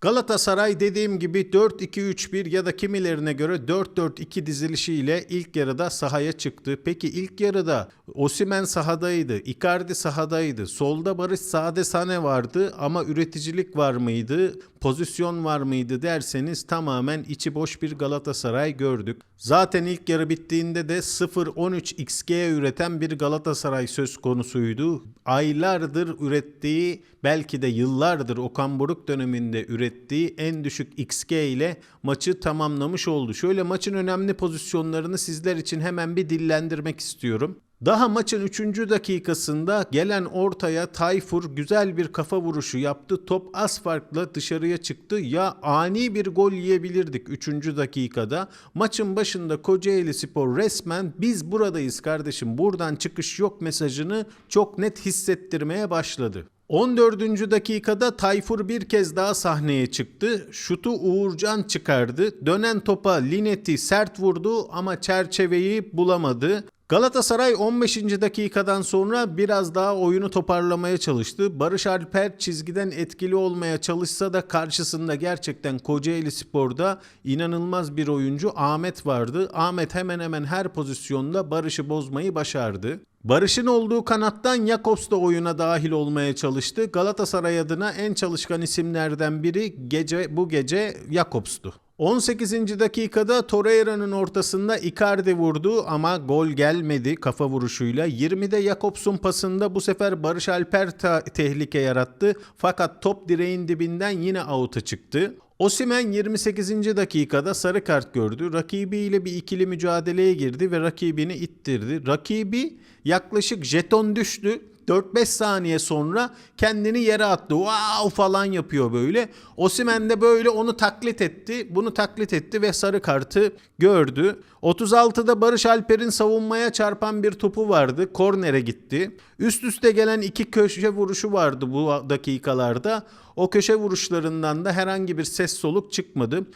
Galatasaray dediğim gibi 4-2-3-1 ya da kimilerine göre 4-4-2 dizilişiyle ilk yarıda sahaya çıktı. Peki ilk yarıda Osimen sahadaydı, Icardi sahadaydı, solda Barış Sade Sane vardı ama üreticilik var mıydı, pozisyon var mıydı derseniz tamamen içi boş bir Galatasaray gördük. Zaten ilk yarı bittiğinde de 0-13 XG üreten bir Galatasaray söz konusuydu. Aylardır ürettiği belki de yıllardır Okan Buruk döneminde ürettiği en düşük XG ile maçı tamamlamış oldu. Şöyle maçın önemli pozisyonlarını sizler için hemen bir dillendirmek istiyorum. Daha maçın 3. dakikasında gelen ortaya Tayfur güzel bir kafa vuruşu yaptı. Top az farkla dışarıya çıktı. Ya ani bir gol yiyebilirdik 3. dakikada. Maçın başında Kocaeli Spor resmen biz buradayız kardeşim buradan çıkış yok mesajını çok net hissettirmeye başladı. 14. dakikada Tayfur bir kez daha sahneye çıktı. Şutu Uğurcan çıkardı. Dönen topa Linetti sert vurdu ama çerçeveyi bulamadı. Galatasaray 15. dakikadan sonra biraz daha oyunu toparlamaya çalıştı. Barış Alper çizgiden etkili olmaya çalışsa da karşısında gerçekten Kocaeli Spor'da inanılmaz bir oyuncu Ahmet vardı. Ahmet hemen hemen her pozisyonda Barış'ı bozmayı başardı. Barış'ın olduğu kanattan Jakobs da oyuna dahil olmaya çalıştı. Galatasaray adına en çalışkan isimlerden biri gece bu gece Jakobs'tu. 18. dakikada Torreira'nın ortasında Icardi vurdu ama gol gelmedi kafa vuruşuyla. 20'de Jakobs'un pasında bu sefer Barış Alper ta- tehlike yarattı. Fakat top direğin dibinden yine out'a çıktı. Osimen 28. dakikada sarı kart gördü. Rakibiyle bir ikili mücadeleye girdi ve rakibini ittirdi. Rakibi yaklaşık jeton düştü. 4-5 saniye sonra kendini yere attı. Wow falan yapıyor böyle. Osimen de böyle onu taklit etti. Bunu taklit etti ve sarı kartı gördü. 36'da Barış Alper'in savunmaya çarpan bir topu vardı. Kornere gitti. Üst üste gelen iki köşe vuruşu vardı bu dakikalarda. O köşe vuruşlarından da herhangi bir ses soluk çıkmadı.